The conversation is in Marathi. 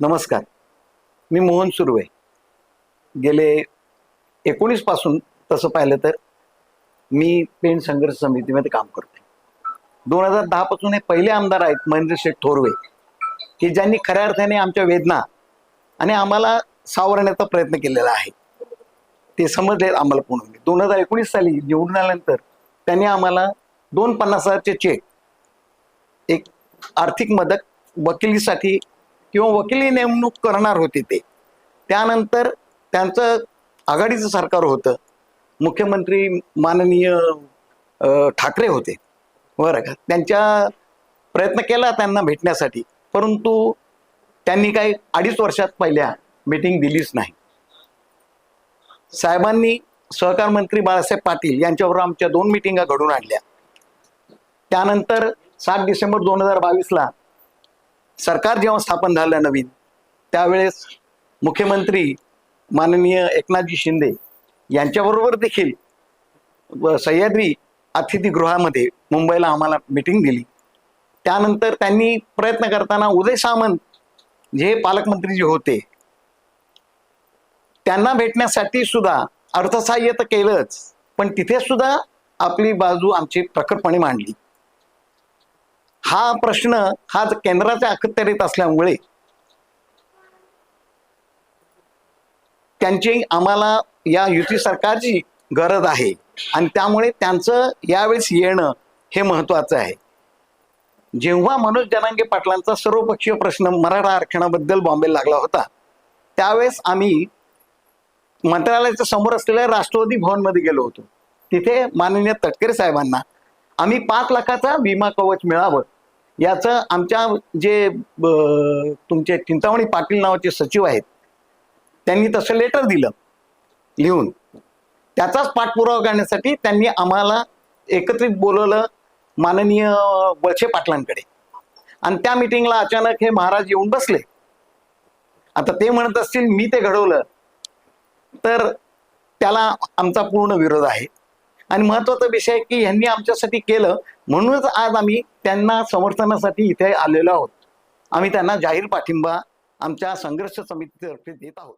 नमस्कार. मी मोहन सुर्वे. गेले एकोणीसपासून तसं पाहिलं तर मी पेन संघर्ष समितीमध्ये काम करतोय. दोन हजार दहापासून हे पहिले आमदार आहेत महेंद्र शेठ थोरवे की ज्यांनी खऱ्या अर्थाने आमच्या वेदना आणि आम्हाला सावरण्याचा प्रयत्न केलेला आहे. ते समजले आम्हाला पूर्ण दोन हजार एकोणीस साली निवडून आल्यानंतर त्यांनी आम्हाला दोन पन्नास हजारचे चेक एक आर्थिक मदत वकिलीसाठी किंवा वकिली नेमणूक करणार होते ते. त्यानंतर त्यांचं आघाडीचं सरकार होतं. मुख्यमंत्री माननीय ठाकरे होते. बरं का? त्यांच्या प्रयत्न केला त्यांना भेटण्यासाठी. परंतु त्यांनी काही अडीच वर्षात पहिल्या मीटिंग दिलीच नाही. साहेबांनी सहकार मंत्री बाळासाहेब पाटील यांच्यावर आमच्या दोन मिटिंगा घडून आणल्या. त्यानंतर सात डिसेंबर दोन हजार बावीसला सरकार जेव्हा स्थापन झालं नवीन त्यावेळेस मुख्यमंत्री माननीय एकनाथजी शिंदे यांच्याबरोबर देखील सह्याद्री अतिथीगृहामध्ये मुंबईला आम्हाला मिटिंग दिली. त्यानंतर त्यांनी प्रयत्न करताना उदय सामंत जे पालकमंत्री जे होते त्यांना भेटण्यासाठी सुद्धा अर्थसहाय्य तर केलंच पण तिथे सुद्धा आपली बाजू आमची प्रकटपणे मांडली. हा प्रश्न हा केंद्राच्या अखत्यारीत असल्यामुळे त्यांची आम्हाला या युती सरकारची गरज आहे. आणि त्यामुळे त्यांचं यावेळेस येणं हे महत्वाचं आहे. जेव्हा मनोज जनांगे पाटलांचा सर्वपक्षीय प्रश्न मराठा आरक्षणाबद्दल बॉम्बे लागला होता त्यावेळेस आम्ही मंत्रालयाच्या समोर असलेल्या राष्ट्रवादी भवनमध्ये गेलो होतो. तिथे माननीय तटकरे साहेबांना आम्ही पाच लाखाचा विमा कवच मिळावं याचं आमच्या जे ब- तुमचे चिंतामणी पाटील नावाचे सचिव आहेत त्यांनी तसं लेटर दिलं लिहून. त्याचाच पाठपुरावा करण्यासाठी त्यांनी आम्हाला एकत्रित बोलवलं माननीय वळसे पाटलांकडे. आणि त्या मिटिंगला अचानक हे महाराज येऊन बसले. आता ते म्हणत असतील मी ते घडवलं. तर त्याला आमचा पूर्ण विरोध आहे. आणि महत्त्वाचा विषय आहे की ह्यांनी आमच्यासाठी केलं. म्हणूनच आज आम्ही त्यांना समर्थनासाठी इथे आलेलो आहोत. आम्ही त्यांना जाहीर पाठिंबा आमच्या संघर्ष समितीतर्फे देत आहोत.